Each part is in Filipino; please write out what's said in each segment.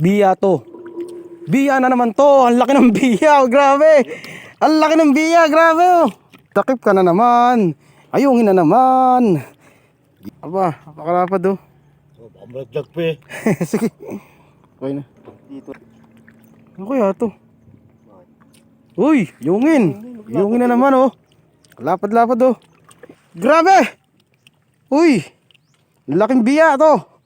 Biya to. Biya na naman to. Ang laki ng biya. Oh, grabe. Ang laki ng biya. Grabe oh. Takip ka na naman. Ayungin na naman. Aba, napakalapad oh. Oh, baka malaglag pa eh. Sige. Okay na. Dito. Ano kaya to? Uy, yungin. Yungin na naman oh. Lapad-lapad oh. Grabe! Uy! Laking biya to.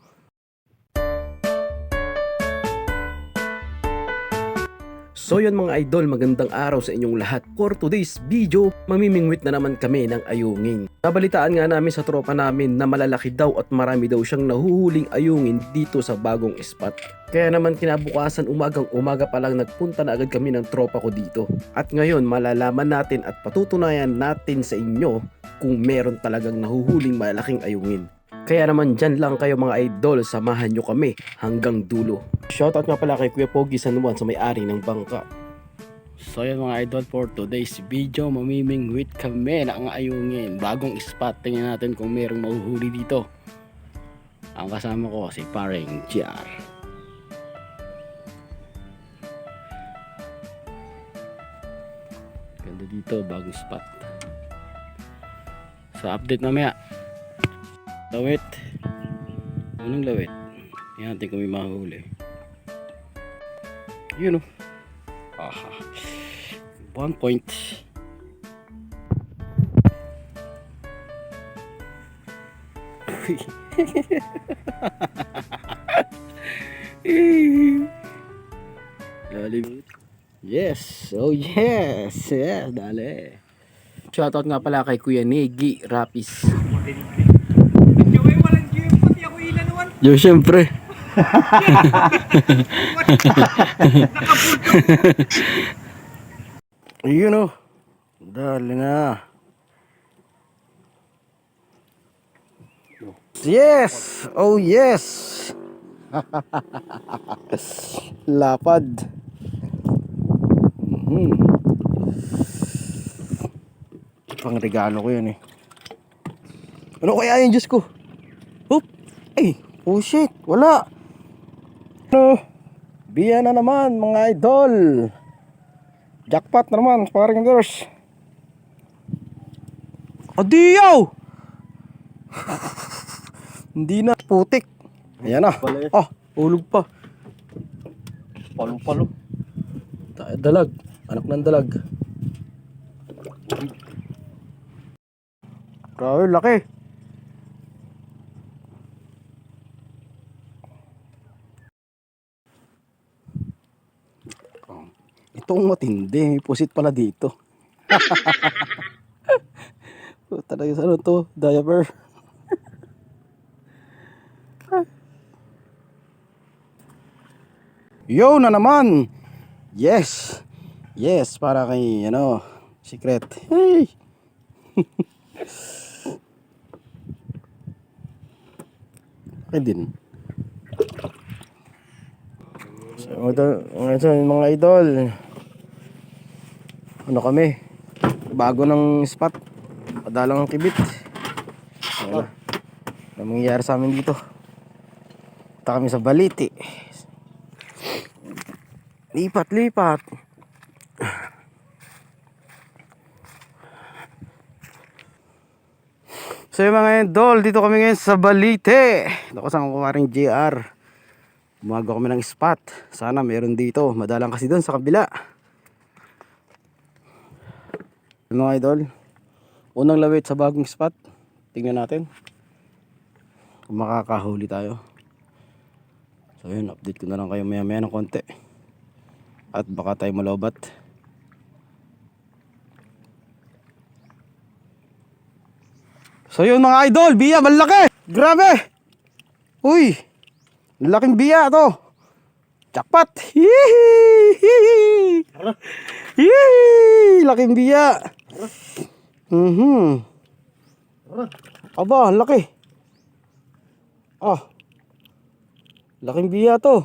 So yun mga idol, magandang araw sa inyong lahat. For today's video, mamimingwit na naman kami ng ayungin. Nabalitaan nga namin sa tropa namin na malalaki daw at marami daw siyang nahuhuling ayungin dito sa bagong spot. Kaya naman kinabukasan umagang umaga pa lang nagpunta na agad kami ng tropa ko dito. At ngayon malalaman natin at patutunayan natin sa inyo kung meron talagang nahuhuling malaking ayungin. Kaya naman dyan lang kayo mga idol, samahan nyo kami hanggang dulo. Shoutout nga pala kay Kuya Pogi San Juan sa may-ari ng bangka. So yun mga idol for today's video mamimingwit kami ng ayungin. Bagong spot. Tingnan natin kung merong mahuhuli dito. Ang kasama ko si paring GR ganda dito bagong spot. So update mamaya lawit anong lawit yan natin kung may mahuli yun oh Aha. One point. Yes. Oh yes. Yes, dali. Shoutout nga pala kay Kuya Negi Rapis. Yo, syempre. Ayun oh. Dali na. Yes! Oh yes! Lapad. Mhm. Pang regalo ko yun eh. Ano kaya yung Diyos ko? Oop! Ay! Oh shit! Wala! Ano? Biya na naman mga idol! Jackpot na naman, paring girls. Adiyaw! Hindi na, putik. Ayan na. Yan. Ah, ulog pa. Palong-palong. Ta- Dalag. Anak ng dalag. Grabe, laki. Itong matindi, may pusit pala dito. Talaga sa ano to, diaper. Yo na naman. Yes. Yes, para kay ano, secret. Hey. Akin din. So, ito, mga idol. Ano kami? Bago ng spot. Padalang ang kibit. Ano? Ano mangyayari sa amin dito? Punta kami sa Baliti. Lipat, lipat. So yung mga idol, dito kami ngayon sa Balite. Dako sa kumaring JR. Umaga kami ng spot. Sana meron dito. Madalang kasi doon sa kabila. Yung Mga idol, unang lawit sa bagong spot. Tingnan natin. Kung makakahuli tayo. So yun, update ko na lang kayo maya maya ng konti. At baka tayo malobat. So yun mga idol, biya malaki. Grabe. Uy. Laking biya to. Jackpot. Hihihi. Hihihi. Laking biya. Mhm. Aba, laki. Ah. Laking biya to.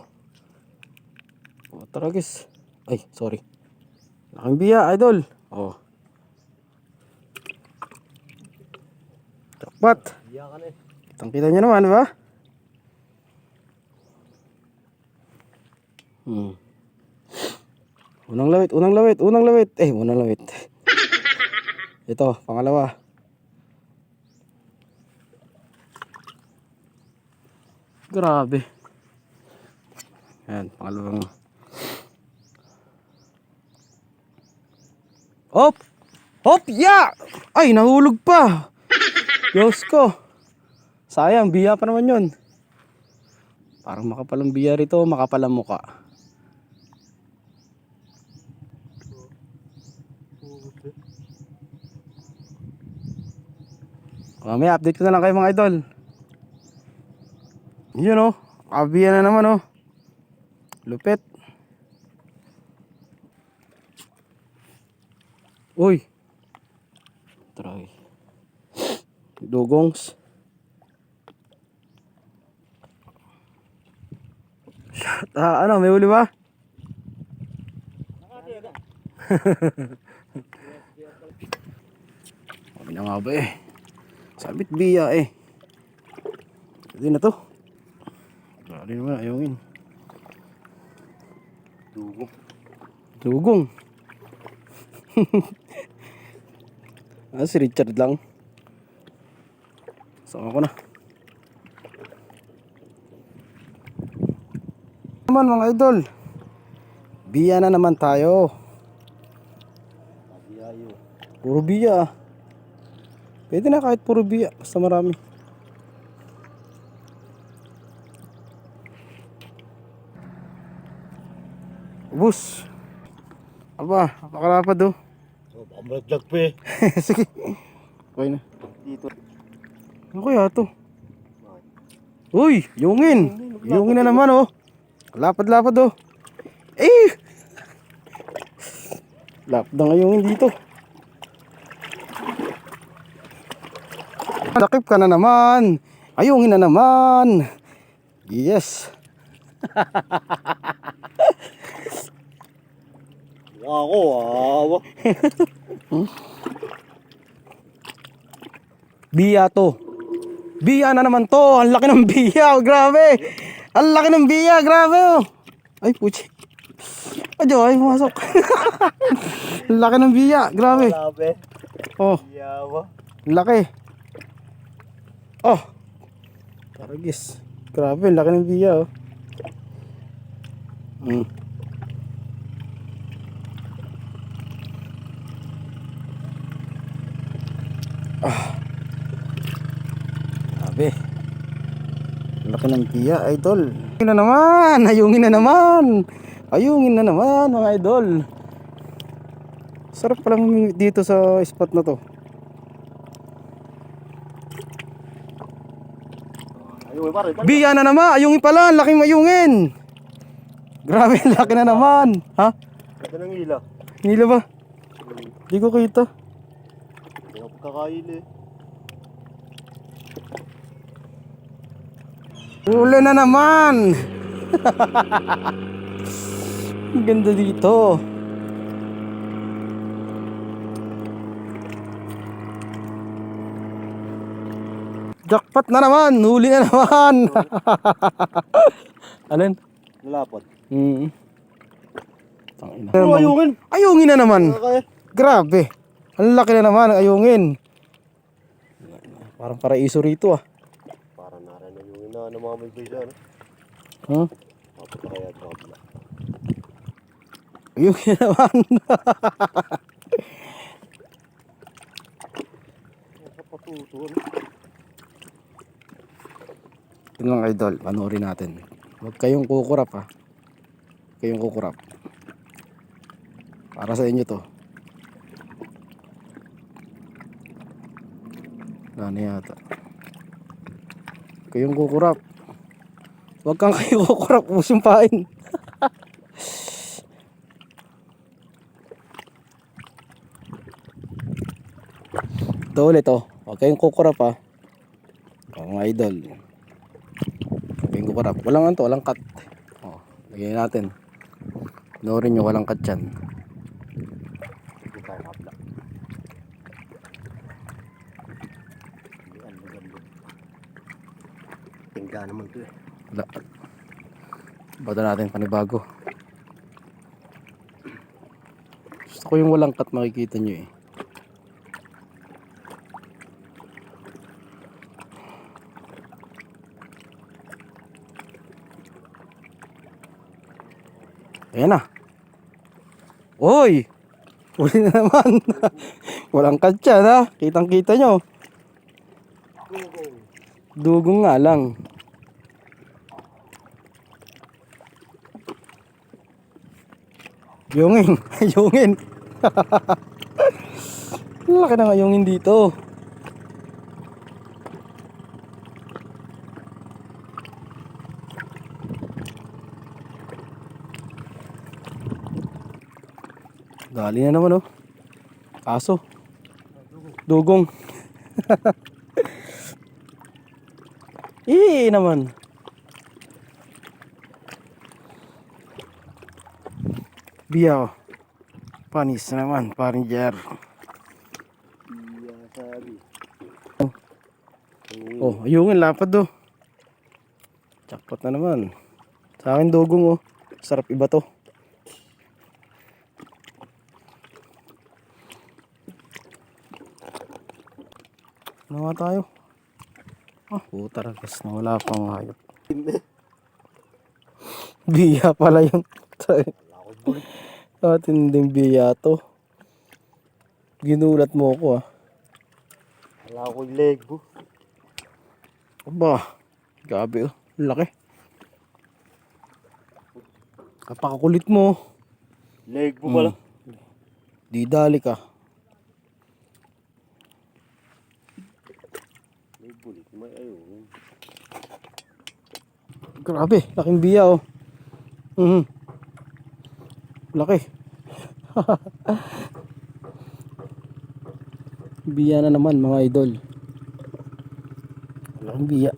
Oh, taragis. Ay, sorry. Laking biya, idol. Oh. Jackpot. Eh. Kitang kita nyo naman, di ba? Hmm. Unang lawit, unang lawit, unang lawit. Eh, unang lawit. Ito, pangalawa. Grabe. Yan, pangalawang. Hop! Hop! Ya! Ay, nahulog pa! Diyos ko. Sayang, biya pa naman yun. Parang makapalang biya rito, makapalang muka. Mamaya, update ko na lang kayo mga idol. Yun oh, kabiya na naman oh. Lupit. Uy. Try. Dugongs. Ah, ano, may uli ba? Sabi na nga ba eh. Sabit biya eh. Pwede na to. Grabe naman, ayungin. Dugo. Dugong. ah, si Richard lang. Sama ko na. Naman mga idol. Biya na naman tayo. Puro biya ah. Pwede na kahit puro biya. Basta marami. Ubus. Aba, napakalapad oh. Oh, baka malaglag pa eh. Sige. Okay na. Dito. Ano kaya to? Uy, yungin. Yungin na naman oh. Lapad-lapad oh. Eh! Lapad na nga yungin dito. Lakip ka na naman. Ayungin na naman. Yes. Ako, awa. Biya to. Biya na naman to. Ang laki ng biya. Oh, grabe. Ang laki ng biya. Grabe oh. Ay, puchi. Adyo, ay, pumasok. Ang laki ng biya. Grabe. Labe. Oh, Yawa. ang laki. Oh. Taragis. Grabe, laki ng biya oh. Mm. Grabe. Ang Laki ng biya, idol. Ayungin na naman, ayungin na naman. Ayungin na naman, mga idol. Sarap humingi dito sa spot na to. Biya na naman, ayungin pala, laking mayungin. Grabe, laki na naman. Ha? Ganda ng ila. Nila ba? Di ko kita. Hindi ako pagkakain eh. Uli na naman. Ang ganda dito. Jackpot na naman, huli na naman. Alin? Nalapad. Mm. Tangina. Pero ayungin. Ayungin na naman. Grabe. Ang laki na naman, ayungin. Parang paraiso rito ah. Para naran na yung ina ng mga may bisa. No? Huh? Mapapakaya kabla. Ayungin na naman. Nakapatuto. Yun mga idol, panoorin natin. Huwag kayong kukurap ha. Huwag kayong kukurap. Para sa inyo to. Gana yata. Huwag kayong kukurap. Huwag kang kayo kukurap. Usumpain. Ito ulit oh. Huwag kayong kukurap ha. Oh, mga idol kurap. Walang anto, walang cut. Oh, lagyan natin. Noorin nyo, walang cut yan. Tingga naman to eh. Wala. Bada natin panibago. Gusto ko yung walang cut makikita nyo eh. Ayan na. Oy! Uli na naman. walang cut yan ha. Kitang kita nyo. Dugong nga lang. Yungin. Yungin. Laki na nga yungin dito. Dali na naman oh. Aso. Dugong. Eh naman. Biyaw. Panis na naman, paring Jer. Sabi. Oh, ayungin, lapad do. Jackpot na naman. Sa akin dugong oh. Sarap iba to. Nga tayo? Ah, puta ragas na wala pang hayop. Biya pala yun. Ah, tinding biya to. Ginulat mo ako ah. Wala ko yung leg bo. Aba, gabi oh. Laki. Kapakakulit mo. Leg bo pala. Di dali ka. May ayun. Grabe, laking biya oh. Mhm. Laki. biya na naman mga idol. Laking biya.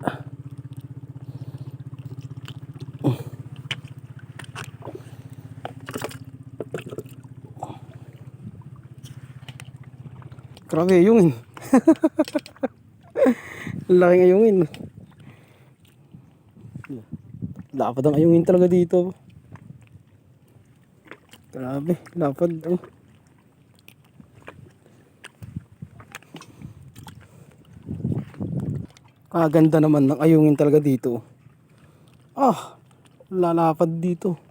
Grabe, yungin. Laking ayungin. Lapad ang ayungin talaga dito. Grabe, lapad. Oh. Kaganda naman ng ayungin talaga dito. Ah, lalapad dito.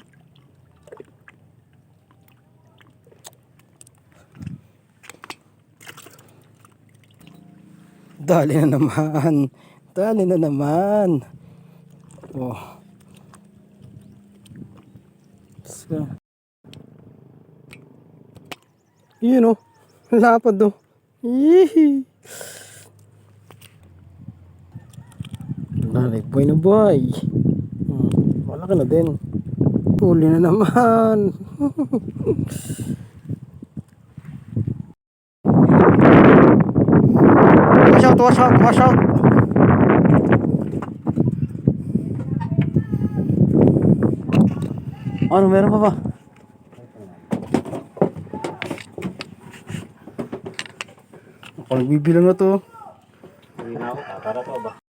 Dali na naman. Dali na naman. Oh. So. Yun oh. Lapad oh. Yee. Nanay boy na boy. Hmm. Wala ka na din. Huli na naman. wash out, wash out, wash out. Ano, meron pa ba? Ako nagbibilang na to. Hindi na ako. Tatara pa ba?